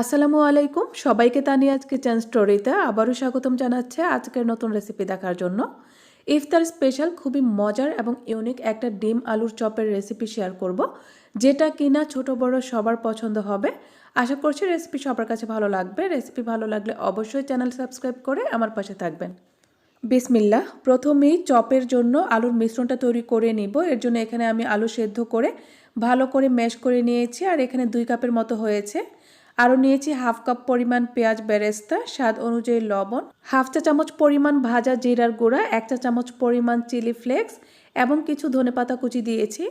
আসসালামু আলাইকুম। সবাইকে তানিয়া আজকে চ্যান স্টোরিতে আবারও স্বাগতম জানাচ্ছে আজকের নতুন রেসিপি দেখার জন্য। ইফতার স্পেশাল খুবই মজার এবং ইউনিক একটা ডিম আলুর চপের রেসিপি শেয়ার করব, যেটা কিনা ছোট বড় সবার পছন্দ হবে। আশা করছি রেসিপি সবার কাছে ভালো লাগবে। রেসিপি ভালো লাগলে অবশ্যই চ্যানেল সাবস্ক্রাইব করে আমার পাশে থাকবেন। বিসমিল্লাহ। প্রথমেই চপের জন্য আলুর মিশ্রণটা তৈরি করে নিব। এর জন্য এখানে আমি আলু সেদ্ধ করে ভালো করে ম্যাশ করে নিয়েছি। আর এখানে দুই কাপের মতো হয়েছে। আরও নিয়েছি হাফ কাপ পরিমাণ পেঁয়াজ বেরেস্তা, স্বাদ অনুযায়ী লবণ, হাফ চা চামচ পরিমাণ ভাজা জিরার গুঁড়া, এক চা চামচ পরিমাণ চিলি ফ্লেক্স এবং কিছু ধনেপাতা কুচি দিয়েছি।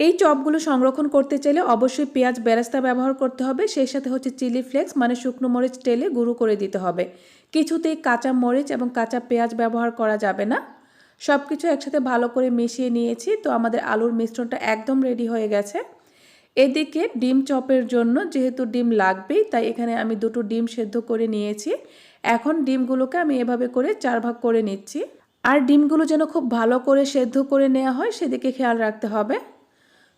এই চপগুলো সংরক্ষণ করতে চাইলে অবশ্যই পেঁয়াজ বেরেস্তা ব্যবহার করতে হবে, সেই সাথে হচ্ছে চিলি ফ্লেক্স মানে শুকনো মরিচ টেলে গুঁড়ো করে দিতে হবে। কিছুতেই কাঁচা মরিচ এবং কাঁচা পেঁয়াজ ব্যবহার করা যাবে না। সব কিছু একসাথে ভালো করে মিশিয়ে নিয়েছি, তো আমাদের আলুর মিশ্রণটা একদম রেডি হয়ে গেছে। এদিকে ডিম চপের জন্য যেহেতু ডিম লাগবেই, তাই এখানে আমি দুটো ডিম সেদ্ধ করে নিয়েছি। এখন ডিমগুলোকে আমি এভাবে করে চার ভাগ করে নিচ্ছি। আর ডিমগুলো যেন খুব ভালো করে সেদ্ধ করে নেওয়া হয়, সেদিকে খেয়াল রাখতে হবে।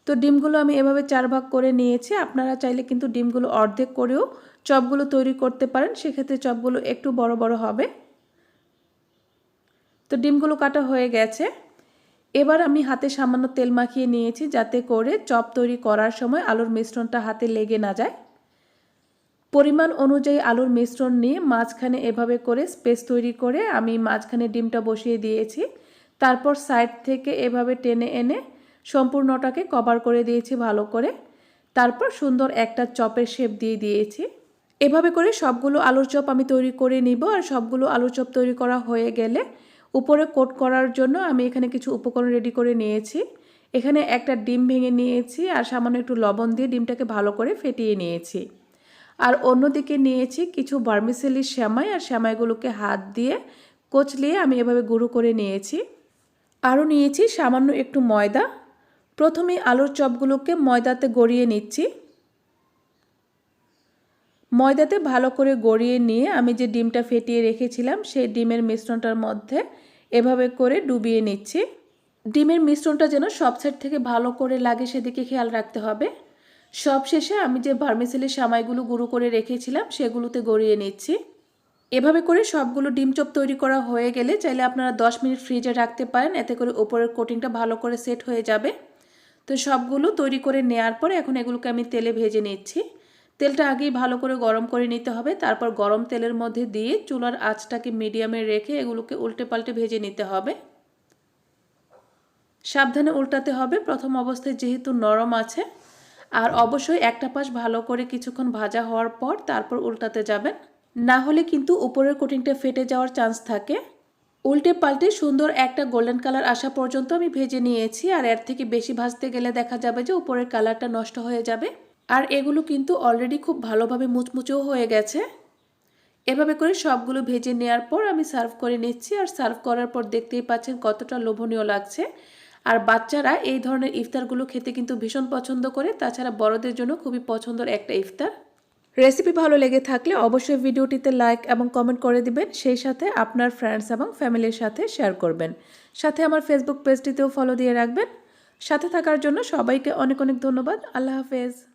তো ডিমগুলো আমি এভাবে চার ভাগ করে নিয়েছি। আপনারা চাইলে কিন্তু ডিমগুলো অর্ধেক করেও চপগুলো তৈরি করতে পারেন। সেক্ষেত্রে চপগুলো একটু বড় বড় হবে। তো ডিমগুলো কাটা হয়ে গেছে। এবার আমি হাতে সামান্য তেল মাখিয়ে নিয়েছি যাতে করে চপ তৈরি করার সময় আলুর মিশ্রণটা হাতে লেগে না যায়। পরিমাণ অনুযায়ী আলুর মিশ্রণ নিয়ে মাঝখানে এভাবে করে স্পেস তৈরি করে আমি মাঝখানে ডিমটা বসিয়ে দিয়েছি। তারপর সাইড থেকে এভাবে টেনে এনে সম্পূর্ণটাকে কভার করে দিয়েছি ভালো করে। তারপর সুন্দর একটা চপের শেপ দিয়ে দিয়েছি। এভাবে করে সবগুলো আলুর চপ আমি তৈরি করে নিব আর সবগুলো আলুর চপ তৈরি করা হয়ে গেলে উপরে কোট করার জন্য আমি এখানে কিছু উপকরণ রেডি করে নিয়েছি। এখানে একটা ডিম ভেঙে নিয়েছি আর সামান্য একটু লবণ দিয়ে ডিমটাকে ভালো করে ফেটিয়ে নিয়েছি। আর অন্যদিকে নিয়েছি কিছু বার্মিসেলি শ্যামাই আর শ্যামাইগুলোকে হাত দিয়ে কোচলিয়ে আমি এভাবে গুঁড়ো করে নিয়েছি। আরও নিয়েছি সামান্য একটু ময়দা। প্রথমে আলুর চপগুলোকে ময়দাতে গড়িয়ে নিচ্ছি। ময়দাতে ভালো করে গড়িয়ে নিয়ে আমি যে ডিমটা ফেটিয়ে রেখেছিলাম, সেই ডিমের মিশ্রণটার মধ্যে এভাবে করে ডুবিয়ে নিচ্ছি। ডিমের মিশ্রণটা যেন সব সাইড থেকে ভালো করে লাগে সেদিকে খেয়াল রাখতে হবে। সব শেষে আমি যে ভার্মিসেলের সামাইগুলো গুঁড়ো করে রেখেছিলাম, সেগুলোতে গড়িয়ে নিচ্ছি। এভাবে করে সবগুলো ডিম চপ তৈরি করা হয়ে গেলে চাইলে আপনারা 10 মিনিট ফ্রিজে রাখতে পারেন, এতে করে ওপরের কোটিংটা ভালো করে সেট হয়ে যাবে। তো সবগুলো তৈরি করে নেওয়ার পরে এখন এগুলোকে আমি তেলে ভেজে নিচ্ছি। তেলটা আগেই ভালো করে গরম করে নিতে হবে। তারপর গরম তেলের মধ্যে দিয়ে চুলার আঁচটাকে মিডিয়ামে রেখে এগুলোকে উল্টে পাল্টে ভেজে নিতে হবে। সাবধানে উল্টাতে হবে। প্রথম অবস্থায় যেহেতু নরম আছে, আর অবশ্যই একটা পাশ ভালো করে কিছুক্ষণ ভাজা হওয়ার পর তারপর উল্টাতে যাবেন। না হলে কিন্তু উপরের কোটিংটা ফেটে যাওয়ার চান্স থাকে। উল্টে পাল্টে সুন্দর একটা গোল্ডেন কালার আসা পর্যন্ত আমি ভেজে নিয়েছি, আর এর থেকে বেশি ভাজতে গেলে দেখা যাবে যে উপরের কালারটা নষ্ট হয়ে যাবে। আর এগুলো কিন্তু অলরেডি খুব ভালোভাবে মুচমুচেও হয়ে গেছে। এভাবে করে সবগুলো ভেজে নেওয়ার পর আমি সার্ভ করে নিচ্ছি আর সার্ভ করার পর দেখতেই পাচ্ছেন কতটা লোভনীয় লাগছে। আর বাচ্চারা এই ধরনের ইফতারগুলো খেতে কিন্তু ভীষণ পছন্দ করে, তাছাড়া বড়দের জন্য খুবই পছন্দের একটা ইফতার। রেসিপি ভালো লেগে থাকলে অবশ্যই ভিডিওটিতে লাইক এবং কমেন্ট করে দিবেন, সেই সাথে আপনার ফ্রেন্ডস এবং ফ্যামিলির সাথে শেয়ার করবেন। সাথে আমার ফেসবুক পেজটিতেও ফলো দিয়ে রাখবেন। সাথে থাকার জন্য সবাইকে অনেক অনেক ধন্যবাদ। আল্লাহ হাফেজ।